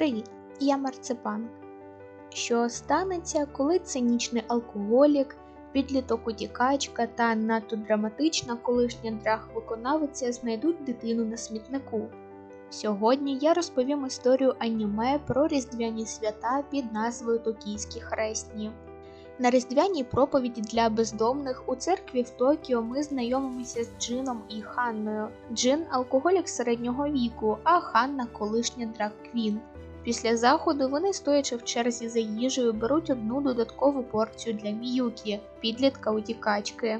Привіт, я Марципан. Що станеться, коли цинічний алкоголік, підліток утікачка та надто драматична колишня драг-виконавиця знайдуть дитину на смітнику? Сьогодні я розповім історію аніме про різдвяні свята під назвою Токійські хресні. На різдвяній проповіді для бездомних у церкві в Токіо ми знайомимося з Джином і Ханною. Джин алкоголік середнього віку, а Ханна колишня драг-квін. Після заходу вони, стоячи в черзі за їжею, беруть одну додаткову порцію для Міюкі, підлітка утікачки.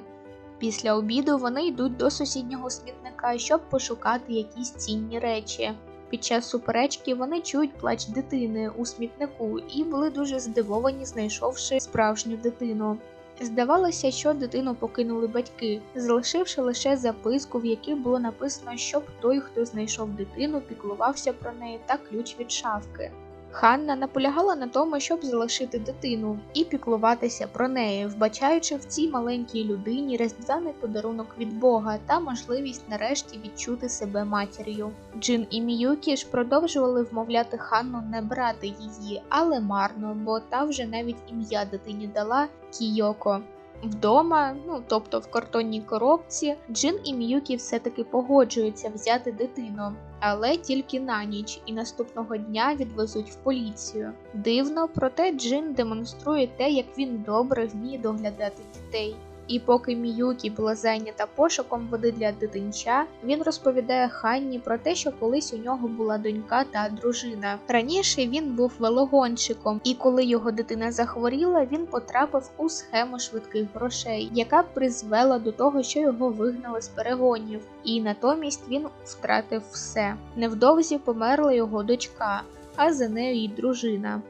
Після обіду вони йдуть до сусіднього смітника, щоб пошукати якісь цінні речі. Під час суперечки вони чують плач дитини у смітнику і були дуже здивовані, знайшовши справжню дитину. Здавалося, що дитину покинули батьки, залишивши лише записку, в якій було написано, щоб той, хто знайшов дитину, піклувався про неї та ключ від шафки. Ханна наполягала на тому, щоб залишити дитину і піклуватися про неї, вбачаючи в цій маленькій людині різдвяний подарунок від Бога та можливість нарешті відчути себе матір'ю. Джин і Міюкі ж продовжували вмовляти Ханну не брати її, але марно, бо та вже навіть ім'я дитині дала Кійоко. Вдома, ну тобто в картонній коробці, Джин і М'юкі все-таки погоджуються взяти дитину, але тільки на ніч, і наступного дня відвезуть в поліцію. Дивно, проте Джин демонструє те, як він добре вміє доглядати дітей. І поки Міюкі була зайнята пошуком води для дитинча, він розповідає Ханні про те, що колись у нього була донька та дружина. Раніше він був велогонщиком, і коли його дитина захворіла, він потрапив у схему швидких грошей, яка призвела до того, що його вигнали з перегонів, і натомість він втратив все. Невдовзі померла його дочка, а за нею й дружина.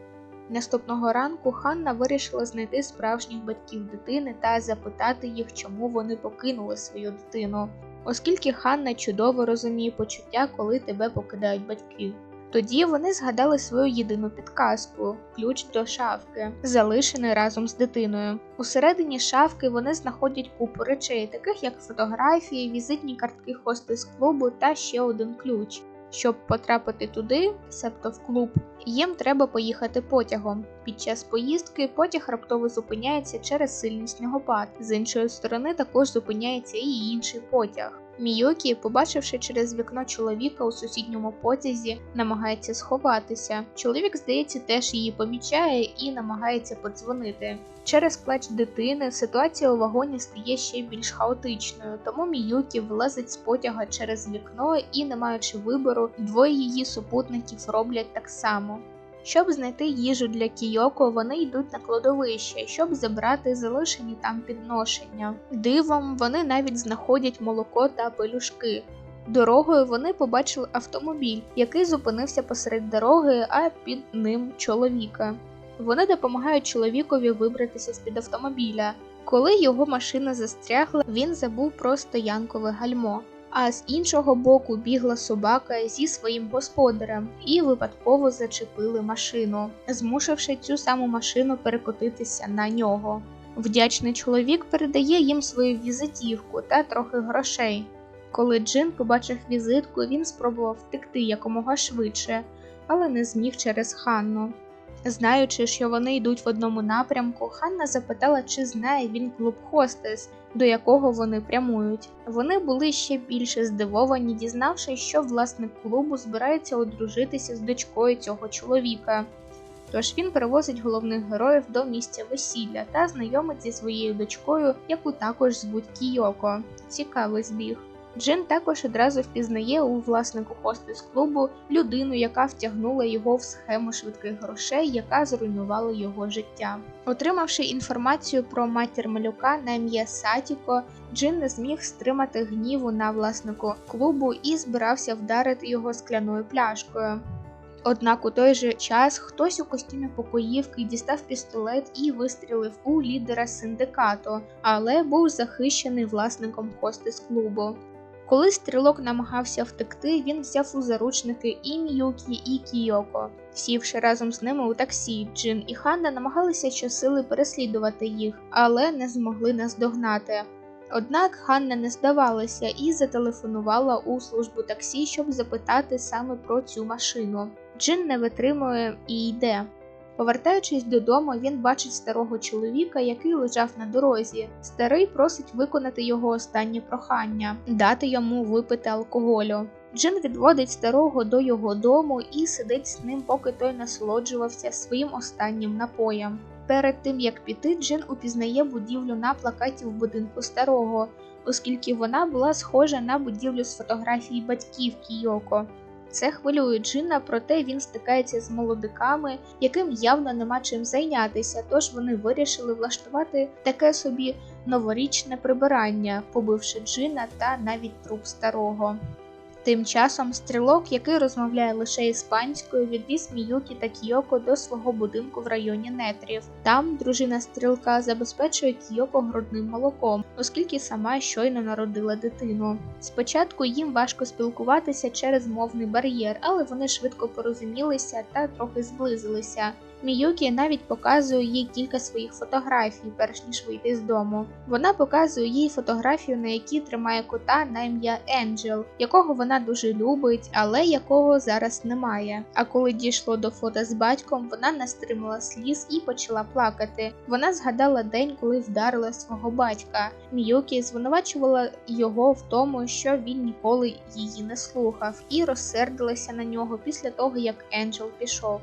Наступного ранку Ханна вирішила знайти справжніх батьків дитини та запитати їх, чому вони покинули свою дитину, оскільки Ханна чудово розуміє почуття, коли тебе покидають батьки. Тоді вони згадали свою єдину підказку ключ до шафки, залишений разом з дитиною. Усередині шафки вони знаходять купу речей, таких як фотографії, візитні картки хостес клубу та ще один ключ. Щоб потрапити туди, себто в клуб, їм треба поїхати потягом. Під час поїздки потяг раптово зупиняється через сильний снігопад. З іншої сторони також зупиняється і інший потяг. Міюкі, побачивши через вікно чоловіка у сусідньому потязі, намагається сховатися. Чоловік, здається, теж її помічає і намагається подзвонити. Через плач дитини ситуація у вагоні стає ще більш хаотичною, тому Міюкі вилазить з потяга через вікно і, не маючи вибору, двоє її супутників роблять так само. Щоб знайти їжу для Кійоко, вони йдуть на кладовище, щоб забрати залишені там підношення. Дивом вони навіть знаходять молоко та пелюшки. Дорогою вони побачили автомобіль, який зупинився посеред дороги, а під ним чоловіка. Вони допомагають чоловікові вибратися з під автомобіля. Коли його машина застрягла, він забув про стоянкове гальмо а з іншого боку бігла собака зі своїм господарем і випадково зачепили машину, змусивши цю саму машину перекотитися на нього. Вдячний чоловік передає їм свою візитівку та трохи грошей. Коли Джин побачив візитку, він спробував втекти якомога швидше, але не зміг через Ханну. Знаючи, що вони йдуть в одному напрямку, Ханна запитала, чи знає він клуб Хостес, до якого вони прямують. Вони були ще більше здивовані, дізнавшись, що власник клубу збирається одружитися з дочкою цього чоловіка. Тож він перевозить головних героїв до місця весілля та знайомить зі своєю дочкою, яку також звуть Кійоко. Цікавий збіг. Джин також одразу впізнає у власнику хостес клубу людину, яка втягнула його в схему швидких грошей, яка зруйнувала його життя. Отримавши інформацію про матір малюка на ім'я Сатіко, Джин не зміг стримати гніву на власнику клубу і збирався вдарити його скляною пляшкою. Однак у той же час хтось у костюмі покоївки дістав пістолет і вистрілив у лідера синдикату, але був захищений власником хостес клубу. Коли стрілок намагався втекти, він взяв у заручники і Міюкі, і Кійоко. Сівши разом з ними у таксі, Джин і Ханна намагалися щосили переслідувати їх, але не змогли наздогнати. Однак Ханна не здавалася і зателефонувала у службу таксі, щоб запитати саме про цю машину. Джин не витримує і йде. Повертаючись додому, він бачить старого чоловіка, який лежав на дорозі. Старий просить виконати його останнє прохання дати йому випити алкоголю. Джин відводить старого до його дому і сидить з ним, поки той насолоджувався своїм останнім напоєм. Перед тим як піти, Джин упізнає будівлю на плакаті в будинку старого, оскільки вона була схожа на будівлю з фотографії батьків Кійоко. Це хвилює Джина, проте він стикається з молодиками, яким явно нема чим зайнятися, тож вони вирішили влаштувати таке собі новорічне прибирання, побивши Джина та навіть труп старого. Тим часом стрілок, який розмовляє лише іспанською, відвіз Міюкі та Кіоко до свого будинку в районі Нетрів. Там дружина стрілка забезпечує Кіоко грудним молоком, оскільки сама щойно народила дитину. Спочатку їм важко спілкуватися через мовний бар'єр, але вони швидко порозумілися та трохи зблизилися. Міюкі навіть показує їй кілька своїх фотографій, перш ніж вийти з дому. Вона показує їй фотографію, на якій тримає кота на ім'я Енджел, якого вона дуже любить, але якого зараз немає. А коли дійшло до фото з батьком, вона не стримала сліз і почала плакати. Вона згадала день, коли вдарила свого батька. Міюкі звинувачувала його в тому, що він ніколи її не слухав, і розсердилася на нього після того, як Енджел пішов.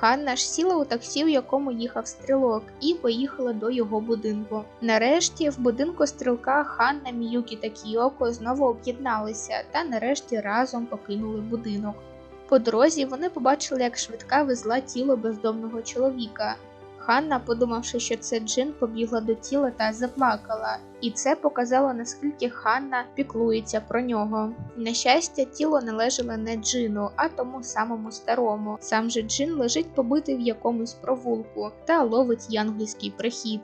Ханна ж сіла у таксі, в якому їхав стрілок, і поїхала до його будинку. Нарешті в будинку стрілка Ханна, Міюкі та Кіоко знову об'єдналися та нарешті разом покинули будинок. По дорозі вони побачили, як швидка везла тіло бездомного чоловіка. Ханна, подумавши, що це Джин, побігла до тіла та заплакала, і це показало наскільки Ханна піклується про нього. На щастя, тіло належало не Джину, а тому самому старому. Сам же Джин лежить побитий в якомусь провулку та ловить янгольський прихід.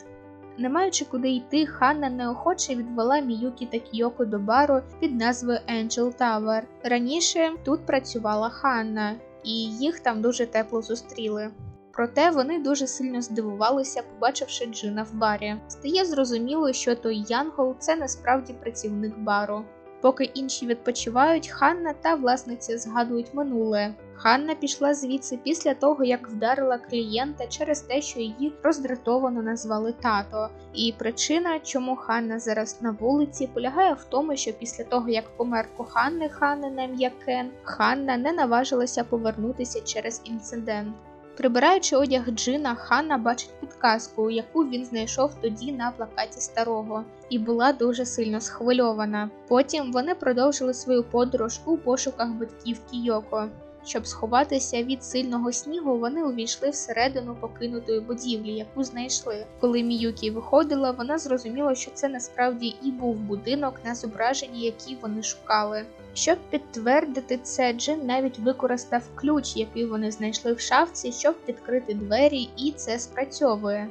Не маючи куди йти, Ханна неохоче відвела Міюкі та Кіоко до бару під назвою Angel Tower. Раніше тут працювала Ханна, і їх там дуже тепло зустріли. Проте вони дуже сильно здивувалися, побачивши Джина в барі. Стає зрозуміло, що той Янгол це насправді працівник бару. Поки інші відпочивають, Ханна та власниця згадують минуле. Ханна пішла звідси після того, як вдарила клієнта через те, що її роздратовано назвали тато. І причина, чому Ханна зараз на вулиці, полягає в тому, що після того, як помер коханий Ханни на ім'я Кен, Ханна не наважилася повернутися через інцидент. Прибираючи одяг Джина, Ханна бачить підказку, яку він знайшов тоді на плакаті старого, і була дуже сильно схвильована. Потім вони продовжили свою подорож у пошуках батьків Кійоко. Щоб сховатися від сильного снігу, вони увійшли всередину покинутої будівлі, яку знайшли. Коли Міюкі виходила, вона зрозуміла, що це насправді і був будинок на зображенні, який вони шукали. Щоб підтвердити це, Джин навіть використав ключ, який вони знайшли в шафці, щоб відкрити двері, і це спрацьовує.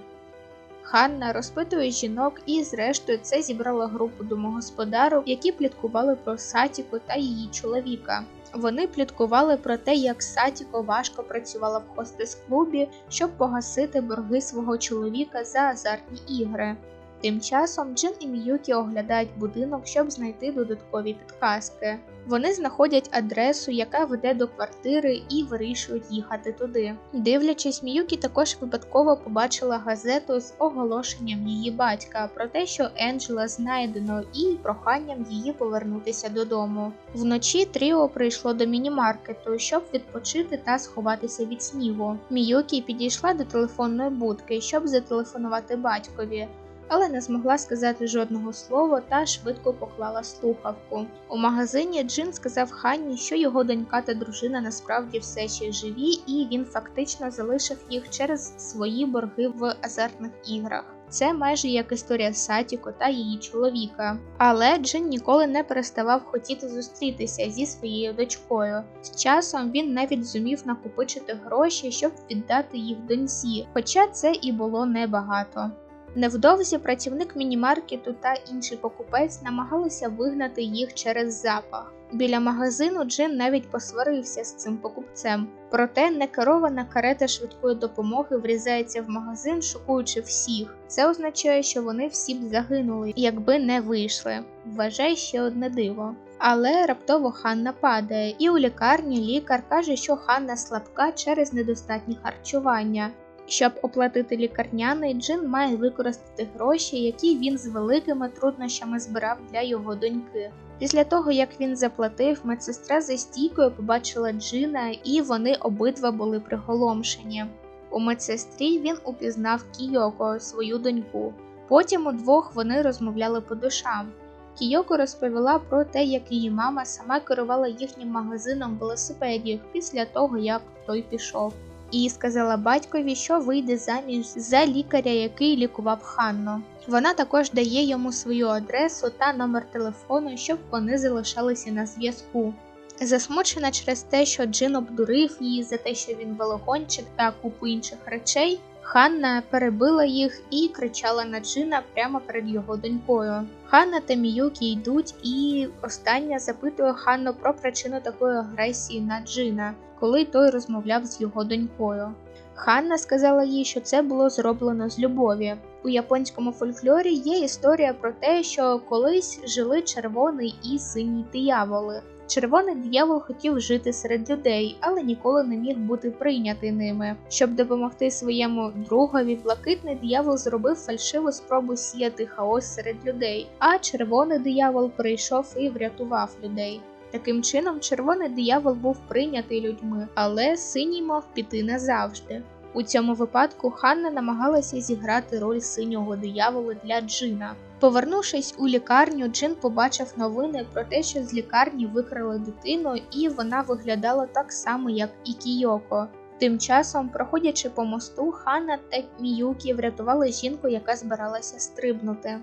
Ханна розпитує жінок, і, зрештою, це зібрало групу домогосподарів, які пліткували про Сатіку та її чоловіка. Вони пліткували про те, як Сатіко важко працювала в хостес-клубі, щоб погасити борги свого чоловіка за азартні ігри. Тим часом Джин і Міюкі оглядають будинок, щоб знайти додаткові підказки. Вони знаходять адресу, яка веде до квартири, і вирішують їхати туди. Дивлячись, Міюкі також випадково побачила газету з оголошенням її батька про те, що Енджела знайдено, і проханням її повернутися додому. Вночі Тріо прийшло до мінімаркету, щоб відпочити та сховатися від снігу. Міюкі підійшла до телефонної будки, щоб зателефонувати батькові але не змогла сказати жодного слова та швидко поклала слухавку. У магазині Джин сказав Ханні, що його донька та дружина насправді все ще живі, і він фактично залишив їх через свої борги в азартних іграх. Це майже як історія Сатіко та її чоловіка. Але Джин ніколи не переставав хотіти зустрітися зі своєю дочкою. З часом він навіть зумів накопичити гроші, щоб віддати їх доньці, хоча це і було небагато. Невдовзі працівник мінімаркету та інший покупець намагалися вигнати їх через запах. Біля магазину Джин навіть посварився з цим покупцем. Проте некерована карета швидкої допомоги врізається в магазин, шокуючи всіх. Це означає, що вони всі б загинули, якби не вийшли. Вважай ще одне диво. Але раптово Ханна падає, і у лікарні лікар каже, що Ханна слабка через недостатнє харчування. Щоб оплатити лікарняний, Джин має використати гроші, які він з великими труднощами збирав для його доньки. Після того, як він заплатив, медсестра за стійкою побачила Джина, і вони обидва були приголомшені. У медсестрі він упізнав Кійоко, свою доньку. Потім удвох вони розмовляли по душам. Кійоко розповіла про те, як її мама сама керувала їхнім магазином велосипедів після того, як той пішов, і сказала батькові, що вийде заміж за лікаря, який лікував Ханну. Вона також дає йому свою адресу та номер телефону, щоб вони залишалися на зв'язку. Засмучена через те, що Джин обдурив її за те, що він велогончик та купу інших речей, Ханна перебила їх і кричала на Джина прямо перед його донькою. Ханна та Міюкі йдуть, і остання запитує Ханну про причину такої агресії на Джина, коли той розмовляв з його донькою. Ханна сказала їй, що це було зроблено з любові. У японському фольклорі є історія про те, що колись жили червоний і синій дияволи. Червоний диявол хотів жити серед людей, але ніколи не міг бути прийнятий ними. Щоб допомогти своєму другові, блакитний диявол зробив фальшиву спробу сіяти хаос серед людей, а червоний диявол прийшов і врятував людей. Таким чином, червоний диявол був прийнятий людьми, але синій мав піти назавжди. У цьому випадку Ханна намагалася зіграти роль синього диявола для Джина. Повернувшись у лікарню, Джин побачив новини про те, що з лікарні викрали дитину, і вона виглядала так само, як і Кійоко. Тим часом, проходячи по мосту, Ханна та Міюкі врятували жінку, яка збиралася стрибнути.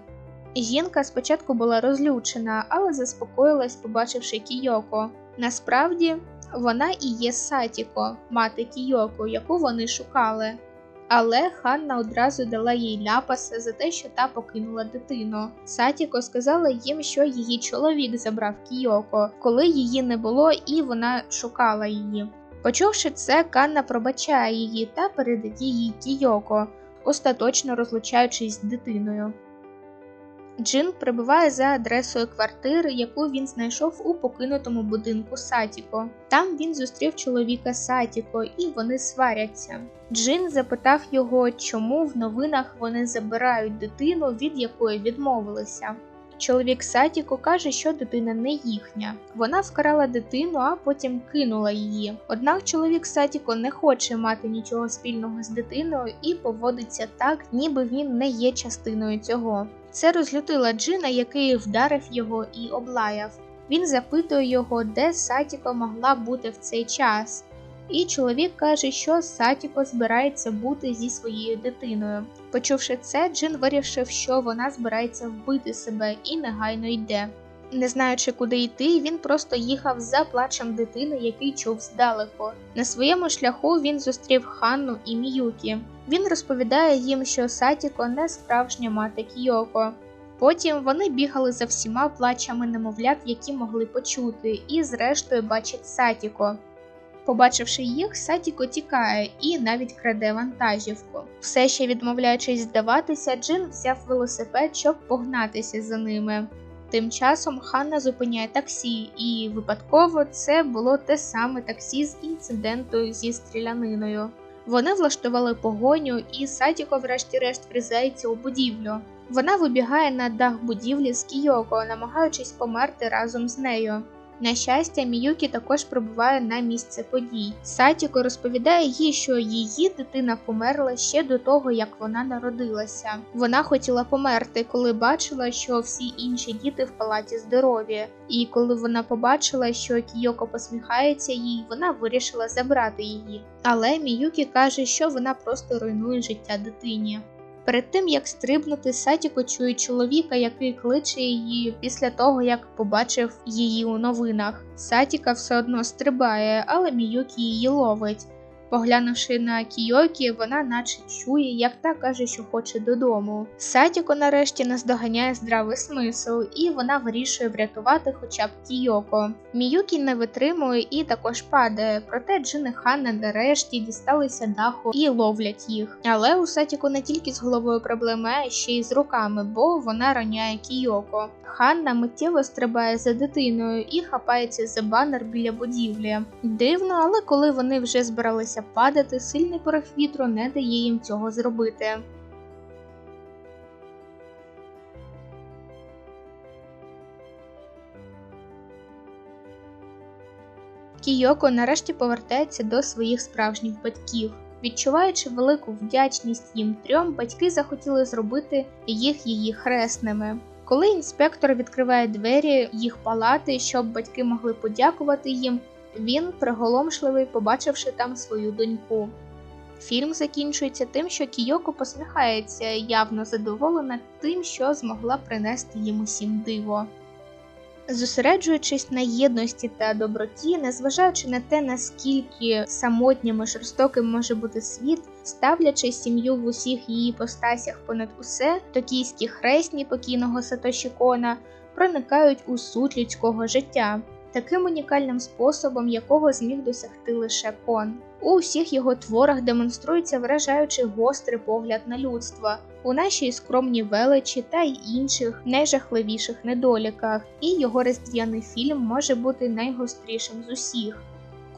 Жінка спочатку була розлючена, але заспокоїлась, побачивши Кійоко. Насправді, вона і є Сатіко, мати Кійоко, яку вони шукали. Але Ханна одразу дала їй ляпаса за те, що та покинула дитину. Сатіко сказала їм, що її чоловік забрав Кійоко, коли її не було, і вона шукала її. Почувши це, Канна пробачає її та передає їй Кійоко, остаточно розлучаючись з дитиною. Джин прибуває за адресою квартири, яку він знайшов у покинутому будинку Сатіко. Там він зустрів чоловіка Сатіко, і вони сваряться. Джин запитав його, чому в новинах вони забирають дитину, від якої відмовилися. Чоловік Сатіко каже, що дитина не їхня. Вона вкрала дитину, а потім кинула її. Однак чоловік Сатіко не хоче мати нічого спільного з дитиною і поводиться так, ніби він не є частиною цього. Це розлютила Джина, який вдарив його і облаяв. Він запитує його, де Сатіко могла бути в цей час. І чоловік каже, що Сатіко збирається бути зі своєю дитиною. Почувши це, Джин вирішив, що вона збирається вбити себе і негайно йде. Не знаючи, куди йти, він просто їхав за плачем дитини, який чув здалеку. На своєму шляху він зустрів Ханну і Міюкі. Він розповідає їм, що Сатіко не справжня мати Кіоко. Потім вони бігали за всіма плачами немовлят, які могли почути, і зрештою бачать Сатіко. Побачивши їх, Сатіко тікає і навіть краде вантажівку. Все ще відмовляючись здаватися, Джин взяв велосипед, щоб погнатися за ними. Тим часом Ханна зупиняє таксі, і випадково це було те саме таксі з інциденту зі стріляниною. Вони влаштували погоню, і Садіко, врешті-решт, врізається у будівлю. Вона вибігає на дах будівлі з Кійоко, намагаючись померти разом з нею. На щастя, Міюкі також прибуває на місце подій. Сатіко розповідає їй, що її дитина померла ще до того, як вона народилася. Вона хотіла померти, коли бачила, що всі інші діти в палаті здорові. І коли вона побачила, що Кійоко посміхається їй, вона вирішила забрати її. Але Міюкі каже, що вона просто руйнує життя дитині. Перед тим як стрибнути, Сатіко чує чоловіка, який кличе її після того, як побачив її у новинах. Сатіка все одно стрибає, але Міюкі її ловить. Поглянувши на Кійокі, вона наче чує, як та каже, що хоче додому. Сатіко нарешті наздоганяє здравий смисл, і вона вирішує врятувати хоча б Кійоко. Міюкі не витримує і також падає, проте Джин Ханна нарешті дісталися даху і ловлять їх. Але у Сатіко не тільки з головою проблеми, а ще й з руками, бо вона роняє Кійоко. Ханна миттєво стрибає за дитиною і хапається за банер біля будівлі. Дивно, але коли вони вже збиралися падати, сильний порив вітру не дає їм цього зробити. Кійоко нарешті повертається до своїх справжніх батьків. Відчуваючи велику вдячність їм трьом, батьки захотіли зробити їх її хресними. Коли інспектор відкриває двері їх палати, щоб батьки могли подякувати їм, він приголомшливий, побачивши там свою доньку. Фільм закінчується тим, що Кійоко посміхається, явно задоволена тим, що змогла принести їм усім диво. Зосереджуючись на єдності та доброті, незважаючи на те, наскільки самотнім і жорстоким може бути світ, ставлячи сім'ю в усіх її постасях понад усе, токійські хресні покійного Сатоші Кона проникають у суть людського життя, таким унікальним способом, якого зміг досягти лише Кон. У всіх його творах демонструється вражаючий гострий погляд на людство, у нашій скромній величі та й інших найжахливіших недоліках, і його різдвяний фільм може бути найгострішим з усіх.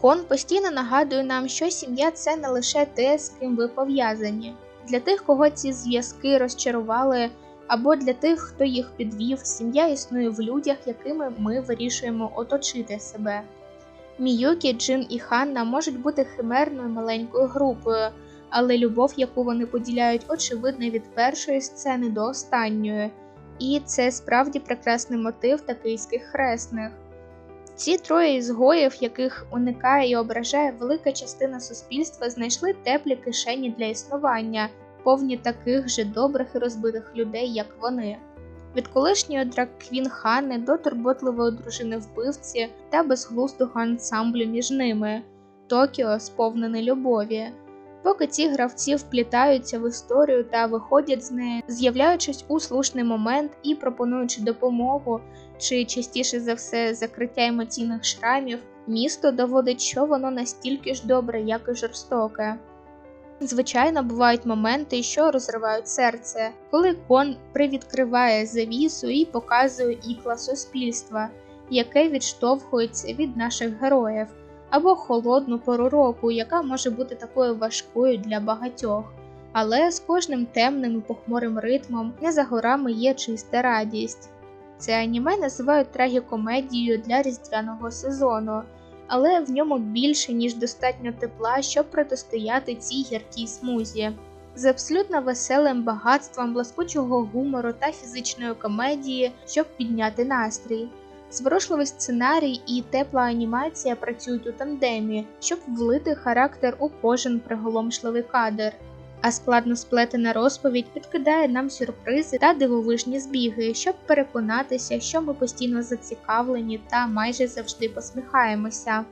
Кон постійно нагадує нам, що сім'я це не лише те, з ким ви пов'язані. Для тих, кого ці зв'язки розчарували, або для тих, хто їх підвів, сім'я існує в людях, якими ми вирішуємо оточити себе. Міюкі, Джин і Ханна можуть бути химерною маленькою групою, але любов, яку вони поділяють, очевидна від першої сцени до останньої, і це справді прекрасний мотив такийських хресних. Ці троє ізгоїв, яких уникає і ображає велика частина суспільства, знайшли теплі кишені для існування, повні таких же добрих і розбитих людей, як вони. Від колишньої драквін Ханни до турботливої дружини вбивці та безглуздого ансамблю між ними Токіо сповнений любові. Поки ці гравці вплітаються в історію та виходять з неї, з'являючись у слушний момент і пропонуючи допомогу, чи частіше за все закриття емоційних шрамів, місто доводить, що воно настільки ж добре, як і жорстоке. Звичайно, бувають моменти, що розривають серце, коли кон привідкриває завісу і показує ікла суспільства, яке відштовхується від наших героїв, або холодну пору року, яка може бути такою важкою для багатьох. Але з кожним темним і похмурим ритмом не за горами є чиста радість. Це аніме називають трагікомедією для різдвяного сезону але в ньому більше, ніж достатньо тепла, щоб протистояти цій гіркій смузі. З абсолютно веселим багатством блискучого гумору та фізичної комедії, щоб підняти настрій. Зворушливий сценарій і тепла анімація працюють у тандемі, щоб влити характер у кожен приголомшливий кадр а складно сплетена розповідь підкидає нам сюрпризи та дивовижні збіги, щоб переконатися, що ми постійно зацікавлені та майже завжди посміхаємося.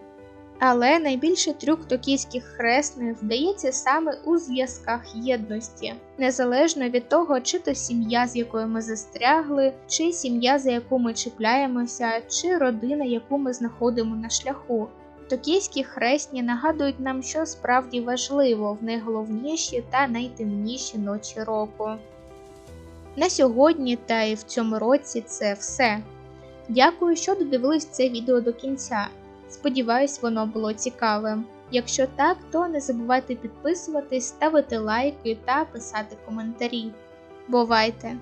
Але найбільший трюк токійських хресних вдається саме у зв'язках єдності, незалежно від того, чи то сім'я, з якою ми застрягли, чи сім'я, за яку ми чіпляємося, чи родина, яку ми знаходимо на шляху. Токійські хресні нагадують нам, що справді важливо в найголовніші та найтемніші ночі року. На сьогодні та і в цьому році це все. Дякую, що додивились це відео до кінця. Сподіваюсь, воно було цікавим. Якщо так, то не забувайте підписуватись, ставити лайки та писати коментарі. Бувайте!